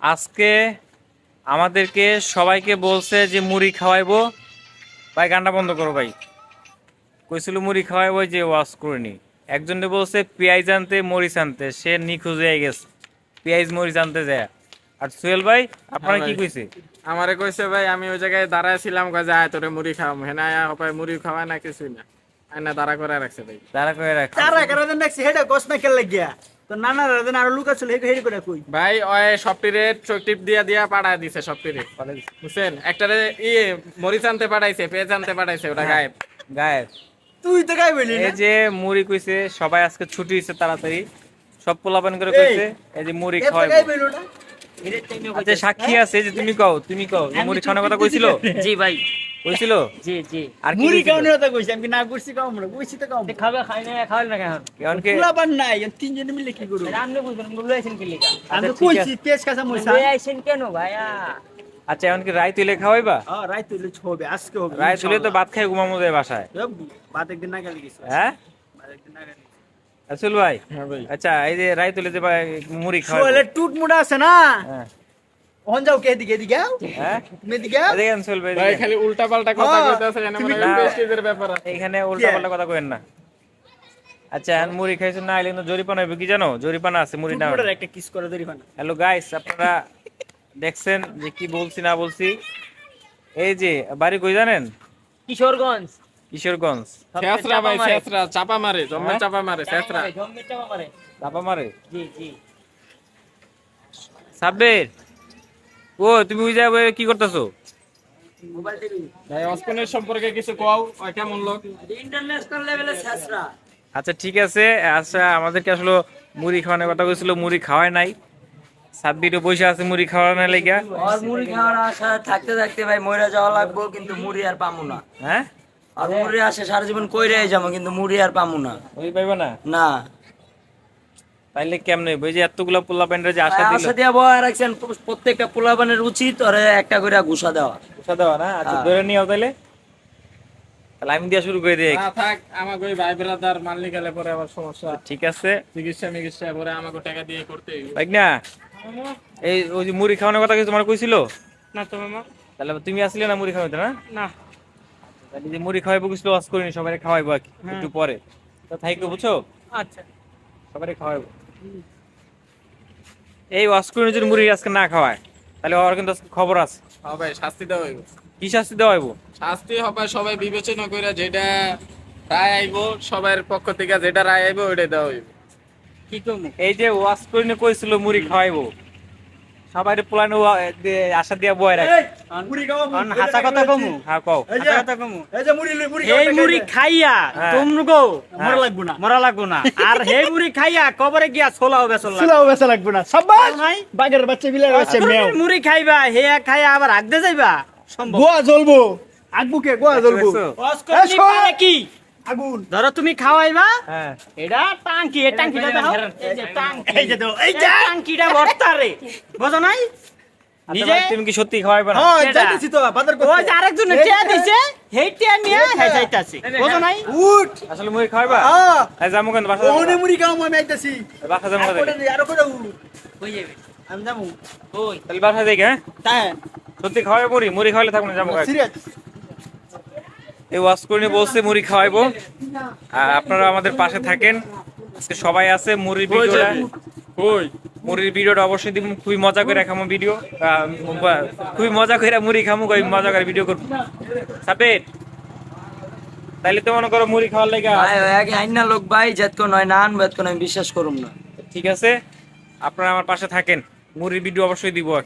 আজকে আমাদেরকে সবাইকে বলছে যে মুড়ি খাওয়াইবো। ভাই গানটা বন্ধ করো ভাই। কইছিল মুড়ি খাওয়াইবো যে ওয়াশ করিনি। একজনে বলছে পেঁয়াজ আনতে মরিচ আনতে। সে নিখোঁজ হয়ে গেছে। পেঁয়াজ মরিচ আনতে যায়। আর সোহেল ভাই আপনারা হ্যাঁ কি ভাই। কইছে? আমারে কইছে ভাই আমি ওই জায়গায় দাঁড়ায় ছিলাম কয় যায় তোরে মুড়ি খাওয়াম হেনা আয়া হপায় মুড়ি খাওয়ায় না কিছুই না। আয়না দাঁড়া করে রাখছে ভাই। তারা কয়ে রাখ। তারা কারা দেন দেখছি হেডা গছ না খেলে গিয়া। তো নানা রাজন আর লুকা ছিল হেডি করে কই? ভাই ওই সবটিরে চোখ টিপ দিয়া দিয়া দিছে সবটিরে বুঝছেন? একটারে ইয়ে মরিচ আনতে পাঠাইছে পেঁয়াজ আনতে পাঠাইছে ওটা গায়েব। গায়েব। তুই তো এই যে মুড়ি কইছে সবাই আজকে ছুটি হইছে তাড়াতাড়ি। সব পোলাপান করে কইছে এই যে মুড়ি না? আচ্ছা সাক্ষী আছে যে তুমি কও তুমি কও মুড়ি খাওয়ানোর কথা কইছিল? জি ভাই। কইছিল জি জি। আর মুড়ি? কাউনের কথা কইছি আমি না করছি আমরা কইছি তো খাবে খাই না খাওয়াল না কেন কারণ কি? পুলা বান নাই তিনজনে মিলে কি করব? বুঝবেন আইছেন কি লিখা আমি আচ্ছা, কইছি তেজ কাঁচা আইছেন কেন ভাইয়া? আচ্ছা এখন কি রায় তুলে খাওয়াইবা? হ্যাঁ রাই তুলে হবে আজকে হবে রায় তুলে তো ভাত খাই ঘুমামো যায় বাসায়। বাদ একদিন না গেলে গেছে। হ্যাঁ? বাদ একদিন না গেলে আসল ভাই হ্যাঁ আচ্ছা এই যে রায় তুলে যে ভাই মুড়ি শোলে টুট মুড়া আছে না? হ্যাঁ। ওহন যাও কে এদিকে হ্যাঁ? তুমি। দেখেন ভাই ভাই খালি উল্টা পাল্টা কথা হ্যাঁ, কইতাছে এনে তুমি মনে হয় ব্যাপার আছে। এইখানে উল্টা পাল্টা কথা কইেন না। আচ্ছা এখন মুড়ি খাইছেন না আইলে জরিপানা হবে কি জানো? জরিপানা আছে মুড়ি না একটা কিস করে ধরি ফানা হ্যালো গাইস আপনারা দেখছেন যে কি বলছি না বলছি? এই যে বাড়ি কই জানেন? কিশোরগঞ্জ। কিশোরগঞ্জ। শেষরা ভাই চাপা মারে। শেষরা চাপা মারে জম্মে হ্যাঁ? চাপা মারে শেষরা। জম্মে চাপা মারে। চাপা মারে? জি জি। সাব্বির। ও তুমি ওই যাবে কি করতেছো? মোবাইল ভাই অস্কনের সম্পর্কে কিছু কও কেমন লোক? ইন্টারন্যাশনাল লেভেলে শেষরা আচ্ছা ঠিক আছে। আচ্ছা আমাদেরকে আসলে মুড়ি খাওয়ানোর কথা কইছিল মুড়ি খাওয়ায় নাই। সাব্বিরও বসে আছে মুড়ি খাওয়ানোর লেগা। আর মুড়ি খাওয়ার আশা থাকতে থাকতে ভাই মরে যাওয়া লাগবো কিন্তু মুড়ি আর পামু না। হ্যাঁ? আর মুড়ি আসে সারা জীবন কইরে যাব কিন্তু মুড়ি আর পামু না। ওই পাইবা না? না। তাইলে কেমনে ওই যে এতগুলা পোলা প্যান্ডের যে আশা দিল। আশা দিয়া বয় রাখছেন প্রত্যেকটা পোলাবানের উচিত ওরে একটা করে দেওয়া। দেওয়া না? আচ্ছা হ্যাঁ। ধরে নিও তাইলে। তাহলে আমি দিয়া শুরু করে দিই। না থাক আমাকে ওই ভাই ব্রাদার মানলি গেলে পরে আবার সমস্যা। ঠিক আছে। চিকিৎসা মিকিৎসা পরে আমাকে টাকা দিয়ে করতে ভাই না এই ওই যে মুড়ি খাওয়ানোর কথা কি তোমার কইছিল? না তো মামা। তাহলে তুমি আসলে না মুড়ি খাওয়াইতে না? না। তাহলে যে মুড়ি খাওয়াইবো কিছু লস করিনি সবাই খাওয়াইবো আর কি, একটু পরে। তো থাইকো বুঝছ? আচ্ছা। সবাই খাওয়াইবো। এই যদি মুড়ি আজকে না খাওয়ায়। তাহলে ওর কিন্তু খবর আছে। হ্যাঁ ভাই শাস্তি দেওয়া হইব। কি শাস্তি দেওয়া হইব? শাস্তি হবে সবাই বিবেচনা করে যেটা রায় আইব সবার পক্ষ থেকে যেটা রায় আইব ওইটাই দেওয়া হইব। কি কম এই যে করে কইছিল মুড়ি খাওয়াইবো। সবাই প্ল্যান আশা দিয়া বয় রাখ। হাসা কথা কমু হ্যাঁ কও হাসা কথা কমু। এই মুড়ি লই মুড়ি এই খাওয়াটা মুড়ি খাইলে। খাইয়া হ্যাঁ। মরা লাগবো না। মরা লাগবো না। আর হে মুড়ি খাইয়া কবরে গিয়া ছোলা হবে ছোলা চুলাও বেচা লাগবো না। সবাই নাই বাগের বাচ্চা বিলে আছে মেও। মুড়ি খাইবা হে খাইয়া আবার আগতে যাইবা? সম্ভব। গোয়া জ্বলবো। আগবো কে গোয়া জ্বলবো। কি? আগুন। ধরো তুমি খাওয়াইবা। হ্যাঁ। এটা টাঙ্কি এই টাঙ্কিটা দাও এই যে টাঙ্কি। এই যে দাও, এই যে। টাঙ্কিটা ভর্তা রে। বুঝো নাই? আচ্ছা নিজে তুমি কি সত্যি খাওয়াইবে না? হ্যাঁ? যাইতেছি তো বাজার ওই করতে। যে আরেকজন টিয়া দিছে হেইটা নিয়ে হে যাইতাছে। বুঝো নাই? উঠ। আসলে মুড়ি খাওয়াইবা? হ্যাঁ হ্যাঁ যাব কেন বাসা ওনে মুড়ি খাওয়া আমি আইতাছি। বাসা? করে দে, আরও করে উঠ। কই যাবে? আমি কই? তাহলে বাসা যাই হ্যাঁ? তাই। সত্যি খাওয়াবে মুড়ি? মুড়ি খাওয়াইলে থাকব না যাব সিরিয়াস। এই ওয়াশ করে বলছে মুড়ি খাওয়াইবো। আর আপনারা আমাদের পাশে থাকেন। আজকে সবাই আছে মুড়ির ভিডিওটা কই? মুড়ির ভিডিওটা অবশ্যই দিব। খুবই মজা করে খামো ভিডিও। আহ, খুবই মজা করে মুড়ি খামো কই মজা করে ভিডিও করব। সাপেট তাইলে তো মনে করো মুড়ি খাওয়ার লেগে ভাই ওই আগে আইনা লোক ভাই যেতকো নয় না আনব এতক্ষণ আমি বিশ্বাস করুম না। ঠিক আছে? আপনারা আমার পাশে থাকেন। মুড়ির ভিডিও অবশ্যই দিব আর।